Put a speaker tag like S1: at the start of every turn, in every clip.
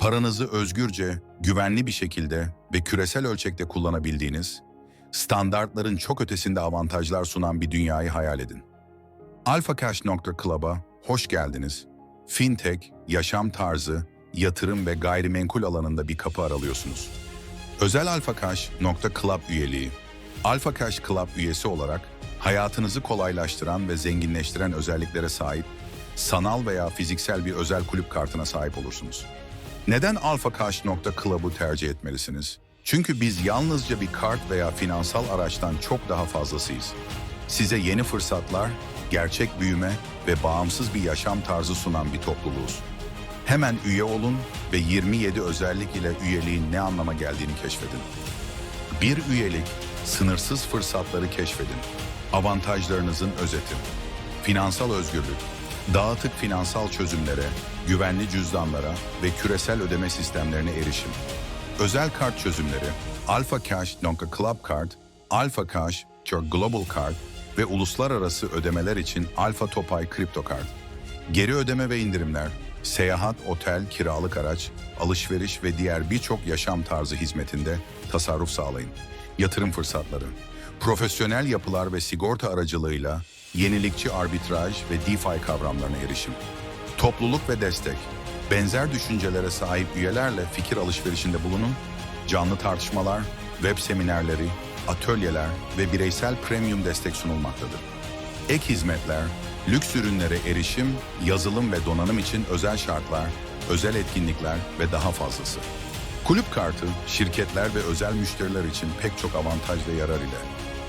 S1: paranızı özgürce, güvenli bir şekilde ve küresel ölçekte kullanabildiğiniz, standartların çok ötesinde avantajlar sunan bir dünyayı hayal edin. AlphaCash.Club'a hoş geldiniz. Fintech, yaşam tarzı, yatırım ve gayrimenkul alanında bir kapı aralıyorsunuz. Özel AlphaCash.Club üyeliği, AlphaCash Club üyesi olarak hayatınızı kolaylaştıran ve zenginleştiren özelliklere sahip, sanal veya fiziksel bir özel kulüp kartına sahip olursunuz. Neden AlphaCash.Club'u tercih etmelisiniz? Çünkü biz yalnızca bir kart veya finansal araçtan çok daha fazlasıyız. Size yeni fırsatlar, gerçek büyüme ve bağımsız bir yaşam tarzı sunan bir topluluğuz. Hemen üye olun ve 27 özellik ile üyeliğin ne anlama geldiğini keşfedin. Bir üyelik, sınırsız fırsatları keşfedin. Avantajlarınızın özeti. Finansal özgürlük, dağıtık finansal çözümlere, güvenli cüzdanlara ve küresel ödeme sistemlerine erişim. Özel kart çözümleri, Alpha Cash Club Card, Alpha Cash Global Card ve uluslararası ödemeler için Alpha Topay Kripto Card. Geri ödeme ve indirimler, seyahat, otel, kiralık araç, alışveriş ve diğer birçok yaşam tarzı hizmetinde tasarruf sağlayın. Yatırım fırsatları, profesyonel yapılar ve sigorta aracılığıyla yenilikçi arbitraj ve DeFi kavramlarına erişim. Topluluk ve destek, benzer düşüncelere sahip üyelerle fikir alışverişinde bulunun, canlı tartışmalar, web seminerleri, atölyeler ve bireysel premium destek sunulmaktadır. Ek hizmetler, lüks ürünlere erişim, yazılım ve donanım için özel şartlar, özel etkinlikler ve daha fazlası. Kulüp kartı, şirketler ve özel müşteriler için pek çok avantaj ve yarar ile.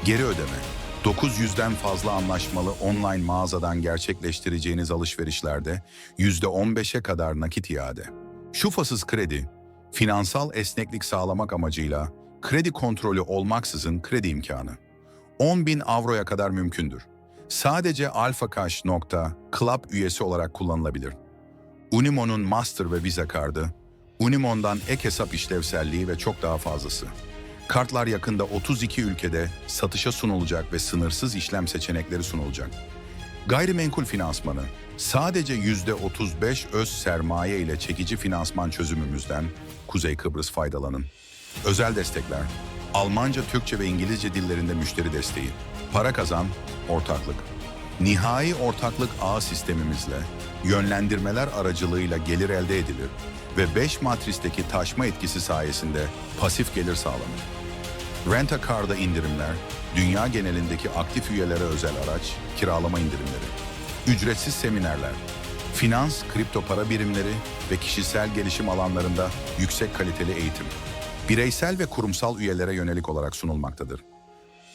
S1: Geri ödeme, 900'den fazla anlaşmalı online mağazadan gerçekleştireceğiniz alışverişlerde %15'e kadar nakit iade. Şufasız kredi, finansal esneklik sağlamak amacıyla kredi kontrolü olmaksızın kredi imkanı. 10 bin avroya kadar mümkündür. Sadece AlphaCash.Club üyesi olarak kullanılabilir. Unimo'nun Master ve Visa kartı, Unimo'ndan ek hesap işlevselliği ve çok daha fazlası. Kartlar yakında 32 ülkede satışa sunulacak ve sınırsız işlem seçenekleri sunulacak. Gayrimenkul finansmanı, sadece %35 öz sermaye ile çekici finansman çözümümüzden Kuzey Kıbrıs faydalanın. Özel destekler, Almanca, Türkçe ve İngilizce dillerinde müşteri desteği, para kazan, ortaklık. Nihai ortaklık ağ sistemimizle yönlendirmeler aracılığıyla gelir elde edilir ve 5 matristeki taşma etkisi sayesinde pasif gelir sağlanır. Rent-A-Car'da indirimler, dünya genelindeki aktif üyelere özel araç, kiralama indirimleri, ücretsiz seminerler, finans, kripto para birimleri ve kişisel gelişim alanlarında yüksek kaliteli eğitim, bireysel ve kurumsal üyelere yönelik olarak sunulmaktadır.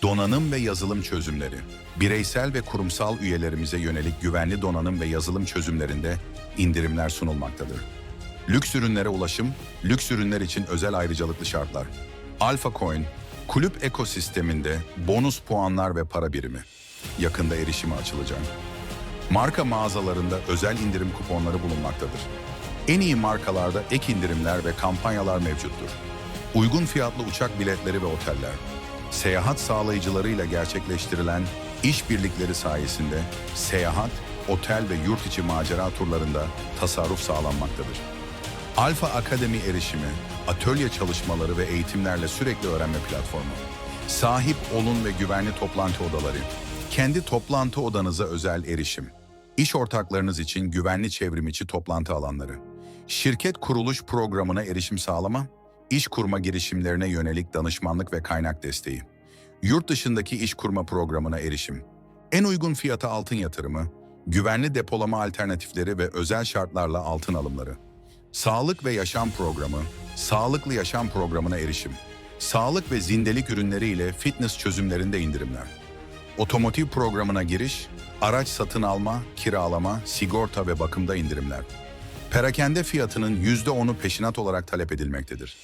S1: Donanım ve yazılım çözümleri, bireysel ve kurumsal üyelerimize yönelik güvenli donanım ve yazılım çözümlerinde indirimler sunulmaktadır. Lüks ürünlere ulaşım, lüks ürünler için özel ayrıcalıklı şartlar. Alpha Coin, kulüp ekosisteminde bonus puanlar ve para birimi. Yakında erişime açılacak. Marka mağazalarında özel indirim kuponları bulunmaktadır. En iyi markalarda ek indirimler ve kampanyalar mevcuttur. Uygun fiyatlı uçak biletleri ve oteller, seyahat sağlayıcılarıyla gerçekleştirilen işbirlikleri sayesinde seyahat, otel ve yurt içi macera turlarında tasarruf sağlanmaktadır. Alfa Akademi erişimi, atölye çalışmaları ve eğitimlerle sürekli öğrenme platformu. Sahip olun ve güvenli toplantı odaları. Kendi toplantı odanıza özel erişim. İş ortaklarınız için güvenli çevrim içi toplantı alanları. Şirket kuruluş programına erişim sağlama, iş kurma girişimlerine yönelik danışmanlık ve kaynak desteği. Yurt dışındaki iş kurma programına erişim. En uygun fiyata altın yatırımı, güvenli depolama alternatifleri ve özel şartlarla altın alımları. Sağlık ve Yaşam Programı, Sağlıklı Yaşam Programı'na erişim. Sağlık ve zindelik ürünleri ile fitness çözümlerinde indirimler. Otomotiv programına giriş, araç satın alma, kiralama, sigorta ve bakımda indirimler. Perakende fiyatının %10'u peşinat olarak talep edilmektedir.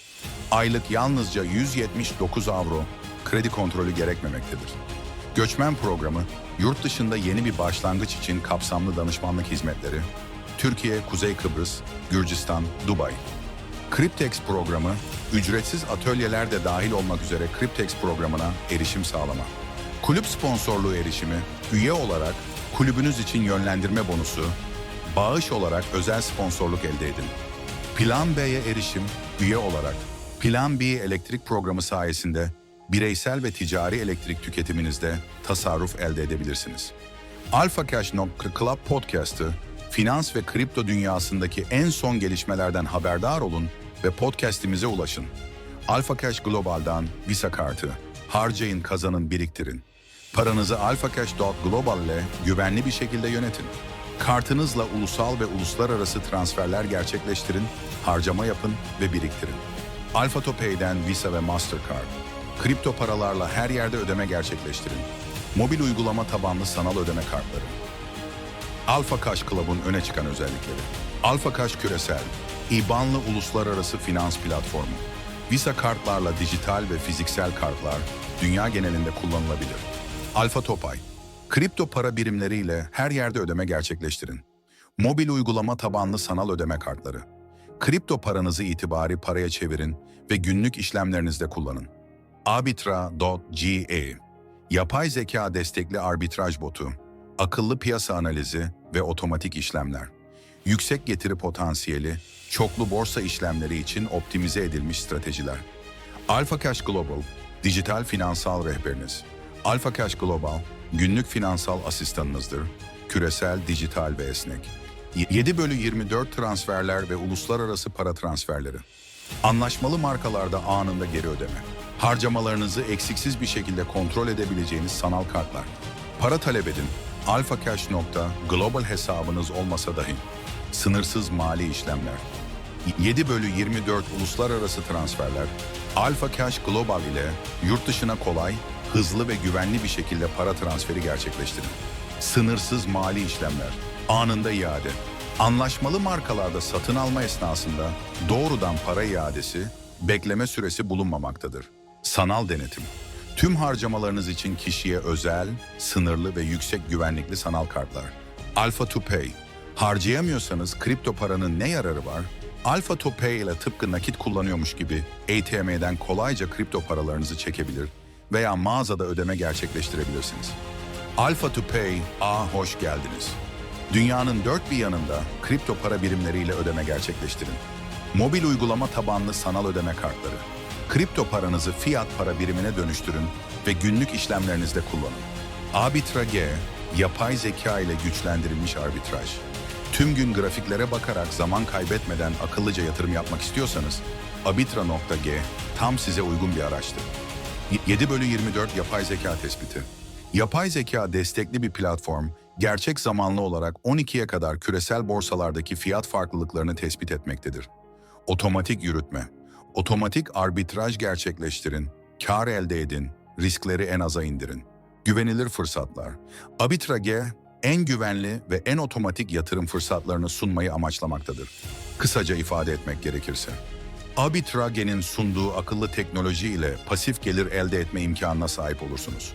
S1: Aylık yalnızca 179 avro, kredi kontrolü gerekmemektedir. Göçmen programı, yurt dışında yeni bir başlangıç için kapsamlı danışmanlık hizmetleri, Türkiye, Kuzey Kıbrıs, Gürcistan, Dubai. Kriptex programı, ücretsiz atölyeler de dahil olmak üzere Kriptex programına erişim sağlama. Kulüp sponsorluğu erişimi, üye olarak kulübünüz için yönlendirme bonusu, bağış olarak özel sponsorluk elde edin. Plan B'ye erişim üye olarak Plan B elektrik programı sayesinde bireysel ve ticari elektrik tüketiminizde tasarruf elde edebilirsiniz. AlphaCash.club podcast'ı finans ve kripto dünyasındaki en son gelişmelerden haberdar olun ve podcast'imize ulaşın. AlphaCash Global'dan Visa kartı. Harcayın, kazanın, biriktirin. Paranızı alphacash.global ile güvenli bir şekilde yönetin. Kartınızla ulusal ve uluslararası transferler gerçekleştirin, harcama yapın ve biriktirin. Alpha to Pay'den Visa ve Mastercard. Kripto paralarla her yerde ödeme gerçekleştirin. Mobil uygulama tabanlı sanal ödeme kartları. Alpha Cash Club'un öne çıkan özellikleri. Alpha Cash küresel, IBAN'lı uluslararası finans platformu. Visa kartlarla dijital ve fiziksel kartlar dünya genelinde kullanılabilir. Alpha Topay, kripto para birimleriyle her yerde ödeme gerçekleştirin. Mobil uygulama tabanlı sanal ödeme kartları. Kripto paranızı itibari paraya çevirin ve günlük işlemlerinizde kullanın. Arbitra.ga Yapay zeka destekli arbitraj botu, akıllı piyasa analizi ve otomatik işlemler. Yüksek getiri potansiyeli, çoklu borsa işlemleri için optimize edilmiş stratejiler. Alpha Cash Global, dijital finansal rehberiniz. Alpha Cash Global, günlük finansal asistanınızdır. Küresel, dijital ve esnek. 7 bölü 24 transferler ve uluslararası para transferleri. Anlaşmalı markalarda anında geri ödeme. Harcamalarınızı eksiksiz bir şekilde kontrol edebileceğiniz sanal kartlar. Para talep edin. alphacash.global hesabınız olmasa dahi. Sınırsız mali işlemler. 7 bölü 24 uluslararası transferler. Alpha Cash Global ile yurt dışına kolay, hızlı ve güvenli bir şekilde para transferi gerçekleştirin. Sınırsız mali işlemler. Anında iade. Anlaşmalı markalarda satın alma esnasında doğrudan para iadesi, bekleme süresi bulunmamaktadır. Sanal denetim. Tüm harcamalarınız için kişiye özel, sınırlı ve yüksek güvenlikli sanal kartlar. Alpha to Pay. Harcayamıyorsanız kripto paranın ne yararı var? Alpha to Pay ile tıpkı nakit kullanıyormuş gibi ATM'den kolayca kripto paralarınızı çekebilir veya mağazada ödeme gerçekleştirebilirsiniz. Alpha to Pay, a hoş geldiniz. Dünyanın dört bir yanında kripto para birimleriyle ödeme gerçekleştirin. Mobil uygulama tabanlı sanal ödeme kartları. Kripto paranızı fiyat para birimine dönüştürün ve günlük işlemlerinizde kullanın. Arbitra G, yapay zeka ile güçlendirilmiş arbitraj. Tüm gün grafiklere bakarak zaman kaybetmeden akıllıca yatırım yapmak istiyorsanız, Arbitra.g tam size uygun bir araçtır. 7 bölü 24 yapay zeka tespiti. Yapay zeka destekli bir platform, gerçek zamanlı olarak 12'ye kadar küresel borsalardaki fiyat farklılıklarını tespit etmektedir. Otomatik yürütme. Otomatik arbitraj gerçekleştirin, kar elde edin, riskleri en aza indirin. Güvenilir fırsatlar. Arbitrage en güvenli ve en otomatik yatırım fırsatlarını sunmayı amaçlamaktadır. Kısaca ifade etmek gerekirse. Arbitrage'nin sunduğu akıllı teknoloji ile pasif gelir elde etme imkanına sahip olursunuz.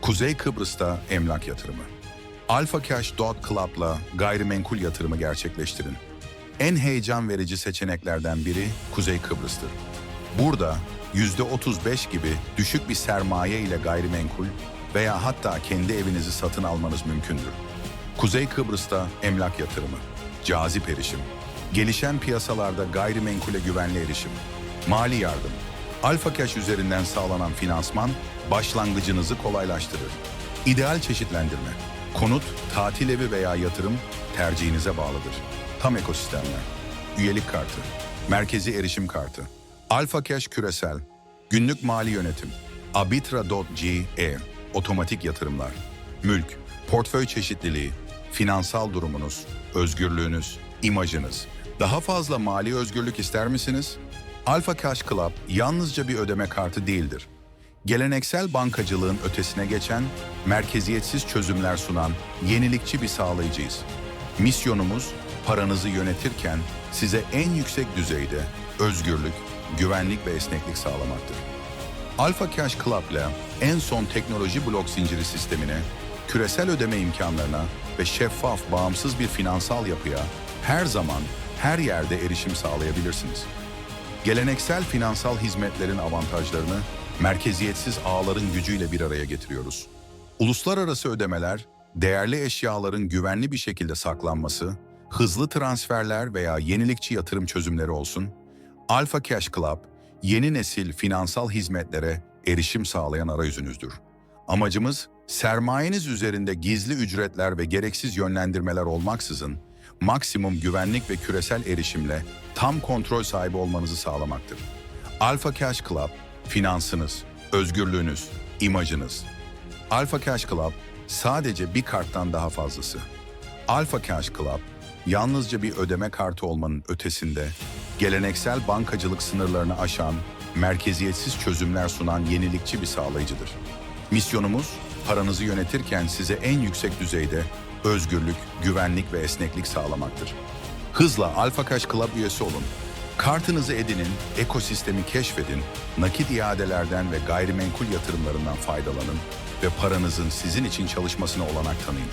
S1: Kuzey Kıbrıs'ta emlak yatırımı. AlphaCash.club'la gayrimenkul yatırımı gerçekleştirin. En heyecan verici seçeneklerden biri Kuzey Kıbrıs'tır. Burada %35 gibi düşük bir sermaye ile gayrimenkul veya hatta kendi evinizi satın almanız mümkündür. Kuzey Kıbrıs'ta emlak yatırımı, cazip erişim, gelişen piyasalarda gayrimenkule güvenli erişim, mali yardım, Alfa Cash üzerinden sağlanan finansman başlangıcınızı kolaylaştırır. İdeal çeşitlendirme, konut, tatil evi veya yatırım tercihinize bağlıdır. Tam ekosistemler, üyelik kartı, merkezi erişim kartı, Alfa Cash küresel, günlük mali yönetim, Abitra.ge, otomatik yatırımlar, mülk, portföy çeşitliliği, finansal durumunuz, özgürlüğünüz, imajınız. Daha fazla mali özgürlük ister misiniz? Alpha Cash Club yalnızca bir ödeme kartı değildir. Geleneksel bankacılığın ötesine geçen, merkeziyetsiz çözümler sunan yenilikçi bir sağlayıcıyız. Misyonumuz paranızı yönetirken size en yüksek düzeyde özgürlük, güvenlik ve esneklik sağlamaktır. Alpha Cash Club ile en son teknoloji blok zinciri sistemine, küresel ödeme imkanlarına ve şeffaf, bağımsız bir finansal yapıya her zaman, her yerde erişim sağlayabilirsiniz. Geleneksel finansal hizmetlerin avantajlarını merkeziyetsiz ağların gücüyle bir araya getiriyoruz. Uluslararası ödemeler, değerli eşyaların güvenli bir şekilde saklanması hızlı transferler veya yenilikçi yatırım çözümleri olsun, Alpha Cash Club, yeni nesil finansal hizmetlere erişim sağlayan arayüzünüzdür. Amacımız, sermayeniz üzerinde gizli ücretler ve gereksiz yönlendirmeler olmaksızın, maksimum güvenlik ve küresel erişimle tam kontrol sahibi olmanızı sağlamaktır. Alpha Cash Club, finansınız, özgürlüğünüz, imajınız. Alpha Cash Club sadece bir karttan daha fazlası. Alpha Cash Club yalnızca bir ödeme kartı olmanın ötesinde geleneksel bankacılık sınırlarını aşan, merkeziyetsiz çözümler sunan yenilikçi bir sağlayıcıdır. Misyonumuz paranızı yönetirken size en yüksek düzeyde özgürlük, güvenlik ve esneklik sağlamaktır. Hızla Alpha Cash Club üyesi olun. Kartınızı edinin, ekosistemi keşfedin, nakit iadelerden ve gayrimenkul yatırımlarından faydalanın ve paranızın sizin için çalışmasına olanak tanıyın.